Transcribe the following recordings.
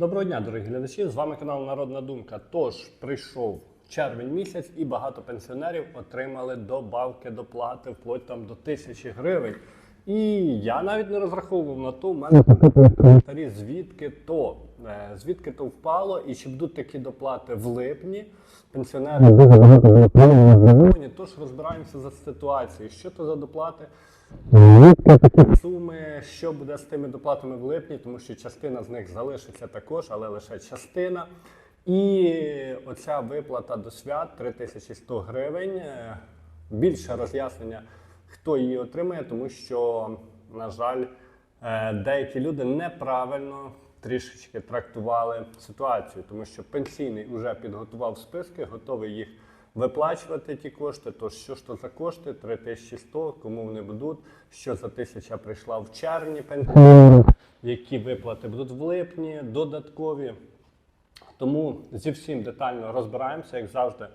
Доброго дня, дорогі глядачі! З вами канал Народна Думка. Тож прийшов червень місяць, і багато пенсіонерів отримали добавки доплати вплоть там до тисячі гривень. І я навіть не розраховував на то. У мене коментарі, звідки то, звідки то впало, і чи будуть такі доплати в липні. Пенсіонери дуже багато було Тож розбираємося за ситуацією. Що то за доплати? Звідки такі суми, що буде з тими доплатами в липні, тому що частина з них залишиться також, але лише частина. І оця виплата до свят 3100 гривень. Е, Більше роз'яснення, хто її отримає, тому що, на жаль, е, деякі люди неправильно трішечки трактували ситуацію, тому що пенсійний вже підготував списки, готовий їх виплачувати ті кошти. То що ж то за кошти? 3100, кому вони будуть, що за тисяча прийшла в червні пенсіонерам, які виплати будуть в липні, додаткові. Тому зі всім детально розбираємося, як завжди,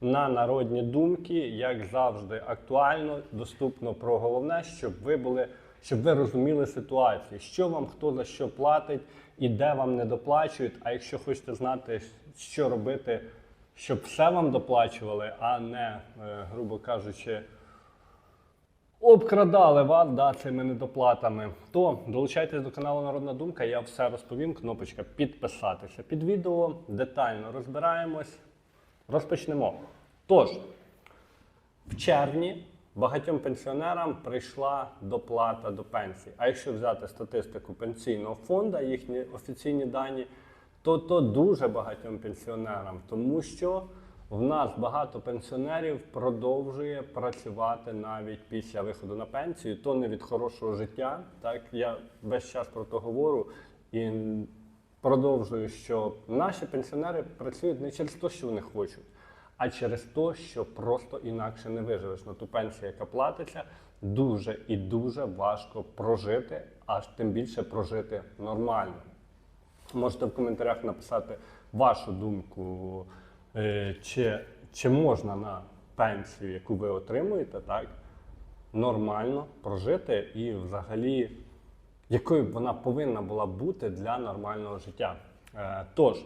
на народні думки, як завжди, актуально, доступно про головне, щоб ви були, щоб ви розуміли ситуацію, що вам хто за що платить і де вам не доплачують. А якщо хочете знати, що робити, щоб все вам доплачували, а не, е, грубо кажучи, обкрадали вас да, цими недоплатами, то долучайтесь до каналу Народна Думка, я все розповім. Кнопочка підписатися під відео. Детально розбираємось. Розпочнемо. Тож, в червні багатьом пенсіонерам прийшла доплата до пенсії. А якщо взяти статистику пенсійного фонду, їхні офіційні дані, то то дуже багатьом пенсіонерам, тому що в нас багато пенсіонерів продовжує працювати навіть після виходу на пенсію, то не від хорошого життя. Так я весь час про то говорю і продовжую, що наші пенсіонери працюють не через те, що вони хочуть, а через те, що просто інакше не виживеш на ту пенсію, яка платиться, дуже і дуже важко прожити, аж тим більше прожити нормально. Можете в коментарях написати вашу думку, е, чи, чи можна на пенсію, яку ви отримуєте, так, нормально прожити і взагалі, якою б вона повинна була бути для нормального життя. Е, Тож,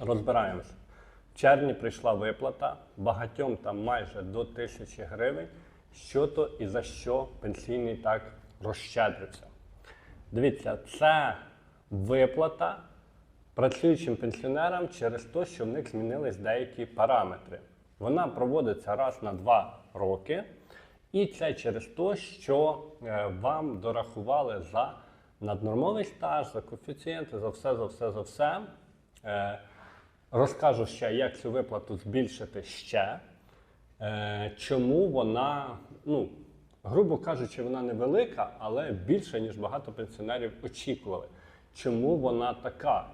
розбираємося. Червні прийшла виплата, багатьом там майже до тисячі гривень. Що то і за що пенсійний так розщедрився. Дивіться, це виплата працюючим пенсіонерам через те, що в них змінились деякі параметри. Вона проводиться раз на два роки, і це через те, що е, вам дорахували за наднормовий стаж, за коефіцієнти, за все, за все, за все. Розкажу ще, як цю виплату збільшити ще. Е, Чому вона, ну, грубо кажучи, вона невелика, але більше, ніж багато пенсіонерів очікували. Чому вона така?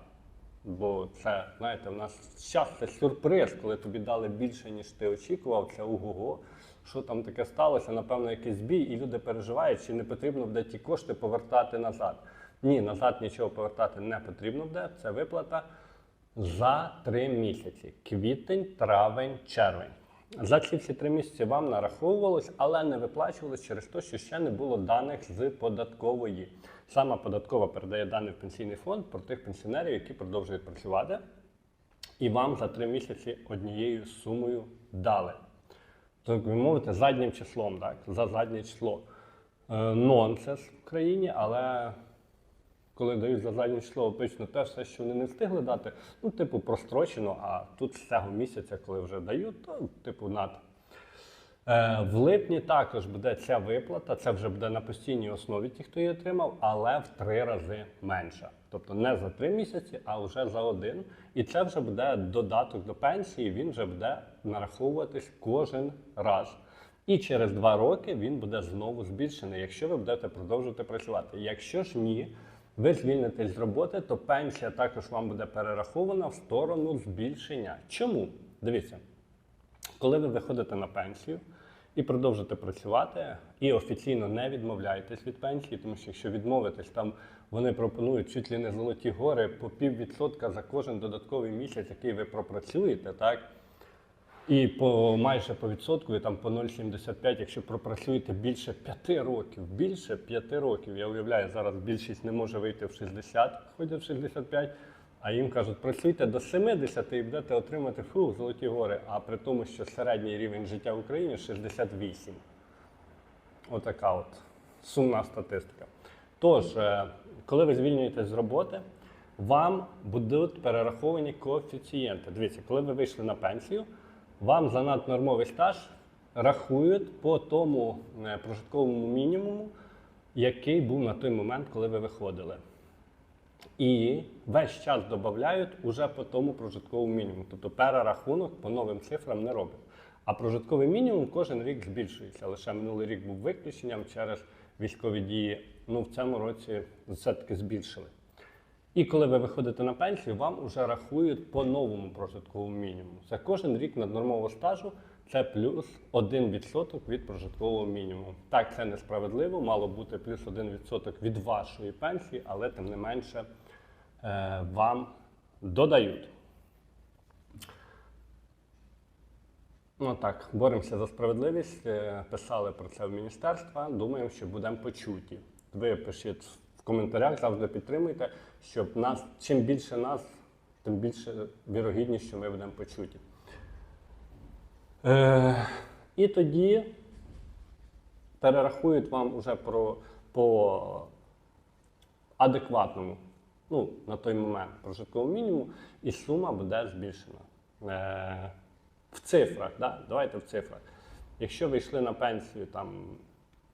Бо це, знаєте, в нас час це сюрприз, коли тобі дали більше, ніж ти очікував. Це ого-го. Що там таке сталося? Напевно, якийсь бій, і люди переживають, чи не потрібно буде ті кошти повертати назад. Ні, назад нічого повертати не потрібно буде. Це виплата за три місяці: квітень, травень, червень. За ці всі три місяці вам нараховувалось, але не виплачувалось через те, що ще не було даних з податкової. Сама податкова передає дані в пенсійний фонд про тих пенсіонерів, які продовжують працювати, і вам за три місяці однією сумою дали. Так би мовити, заднім числом, так? За заднє число. Е, нонсенс в країні, але коли дають за заднє число обично те все, що вони не встигли дати, ну, типу, прострочено, а тут з цього місяця, коли вже дають, то, типу, над. Е, в липні також буде ця виплата, це вже буде на постійній основі ті, хто її отримав, але в три рази менша. Тобто не за три місяці, а вже за один. І це вже буде додаток до пенсії, він вже буде нараховуватись кожен раз. І через два роки він буде знову збільшений, якщо ви будете продовжувати працювати. Якщо ж ні, ви звільнитесь з роботи, то пенсія також вам буде перерахована в сторону збільшення. Чому? Дивіться, коли ви виходите на пенсію і продовжите працювати, і офіційно не відмовляєтесь від пенсії, тому що якщо відмовитесь, там вони пропонують чуть ли не золоті гори по піввідсотка за кожен додатковий місяць, який ви пропрацюєте, так? І по майже по відсотку, і там по 0,75, якщо пропрацюєте більше 5 років, більше 5 років, я уявляю, зараз більшість не може вийти в 60, ходять в 65, а їм кажуть, працюйте до 70 і будете отримати фу, золоті гори. А при тому, що середній рівень життя в Україні 68. Отака от сумна статистика. Тож, е, коли ви звільнюєтесь з роботи, вам будуть перераховані коефіцієнти. Дивіться, коли ви вийшли на пенсію, вам за наднормовий стаж рахують по тому е, прожитковому мінімуму, який був на той момент, коли ви виходили. І весь час додають уже по тому прожитковому мінімуму. Тобто перерахунок по новим цифрам не роблять. А прожитковий мінімум кожен рік збільшується. Лише минулий рік був виключенням через військові дії. Ну, в цьому році все-таки збільшили. І коли ви виходите на пенсію, вам вже рахують по новому прожитковому мінімуму. За кожен рік наднормового стажу це плюс 1% від прожиткового мінімуму. Так, це несправедливо, мало бути плюс 1% від вашої пенсії, але тим не менше е, вам додають. Ну так, боремося за справедливість. е, Писали про це в міністерства. Думаємо, що будемо почуті. Ви пишіть коментарях, завжди підтримуйте, щоб нас, чим більше нас, тим більше вірогідність, що ми будемо почуті. Е, і тоді перерахують вам уже про, по адекватному, ну, на той момент прожитковому мінімуму, і сума буде збільшена. Е, в цифрах, да? давайте в цифрах. Якщо ви йшли на пенсію там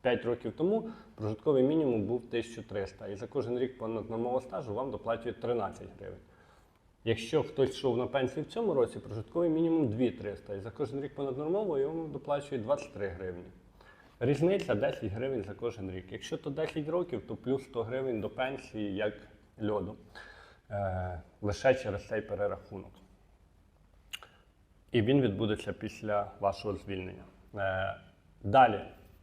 5 років тому, прожитковий мінімум був 1300, і за кожен рік понаднормового стажу вам доплачують 13 гривень. Якщо хтось йшов на пенсію в цьому році, прожитковий мінімум 2300, і за кожен рік понаднормового йому доплачують 23 гривні. Різниця 10 гривень за кожен рік. Якщо то 10 років, то плюс 100 гривень до пенсії як льоду. Е, лише через цей перерахунок. І він відбудеться після вашого звільнення. Е, далі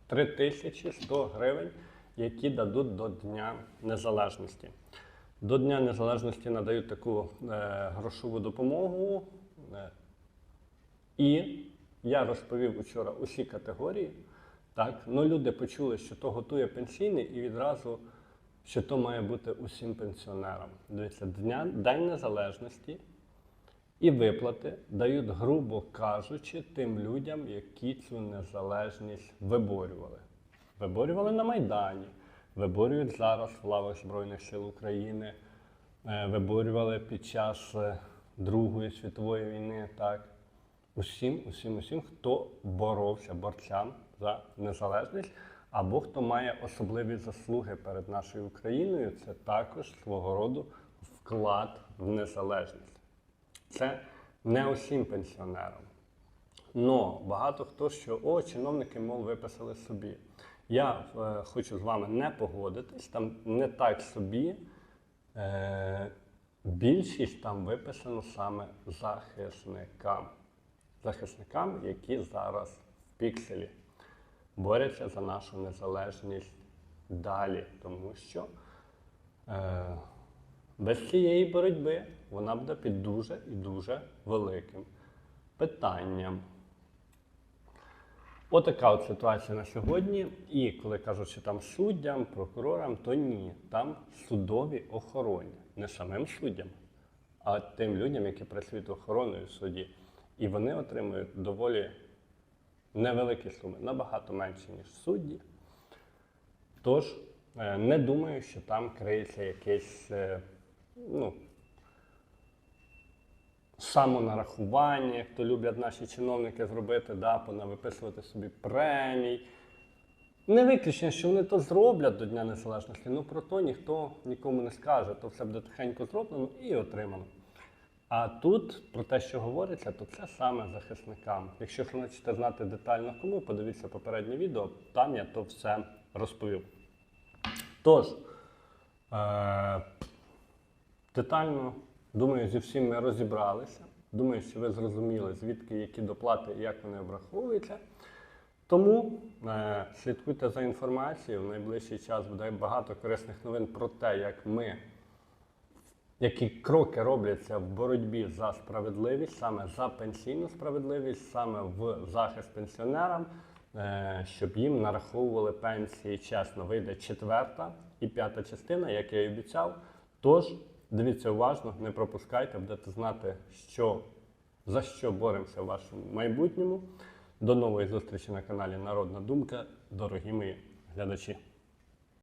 3100 гривень, які дадуть до Дня Незалежності. До Дня Незалежності надають таку е, грошову допомогу. Е, і я розповів вчора усі категорії. Так? Ну, люди почули, що то готує пенсійний, і відразу, що то має бути усім пенсіонерам. Дивіться, Дня, День Незалежності і виплати дають, грубо кажучи, тим людям, які цю незалежність виборювали. Виборювали на Майдані, виборюють зараз в лавах Збройних сил України, е, виборювали під час е, Другої світової війни. Так. Усім, усім, усім, хто боровся борцям за незалежність, або хто має особливі заслуги перед нашою Україною, це також свого роду вклад в незалежність. Це не усім пенсіонерам. Но багато хто що, о, чиновники, мов, виписали собі. Я е, хочу з вами не погодитись, там не так собі. Е, більшість там виписано саме захисникам. Захисникам, які зараз в пікселі борються за нашу незалежність далі. Тому що е, без цієї боротьби вона буде під дуже і дуже великим питанням. Отака от ситуація на сьогодні. І коли кажуть, що там суддям, прокурорам, то ні. Там судові охороні. Не самим суддям, а тим людям, які працюють охороною в суді. І вони отримують доволі невеликі суми, набагато менші, ніж судді. Тож, е, не думаю, що там криється якесь е, ну, самонарахування, то люблять наші чиновники зробити, да, понавиписувати собі премій. Не виключення, що вони то зроблять до Дня Незалежності, ну про то ніхто нікому не скаже, то все буде тихенько зроблено і отримано. А тут про те, що говориться, то це саме захисникам. Якщо хочете знати детально кому, подивіться попереднє відео, там я то все розповів. Тож, е- детально, думаю, зі всім ми розібралися. Думаю, що ви зрозуміли, звідки які доплати і як вони обраховуються. Тому е, слідкуйте за інформацією. В найближчий час буде багато корисних новин про те, як ми які кроки робляться в боротьбі за справедливість, саме за пенсійну справедливість, саме в захист пенсіонерам, е, щоб їм нараховували пенсії чесно. Вийде четверта і п'ята частина, як я і обіцяв. Тож дивіться уважно, не пропускайте, будете знати, що, за що боремося в вашому майбутньому. До нової зустрічі на каналі Народна Думка, дорогі мої глядачі.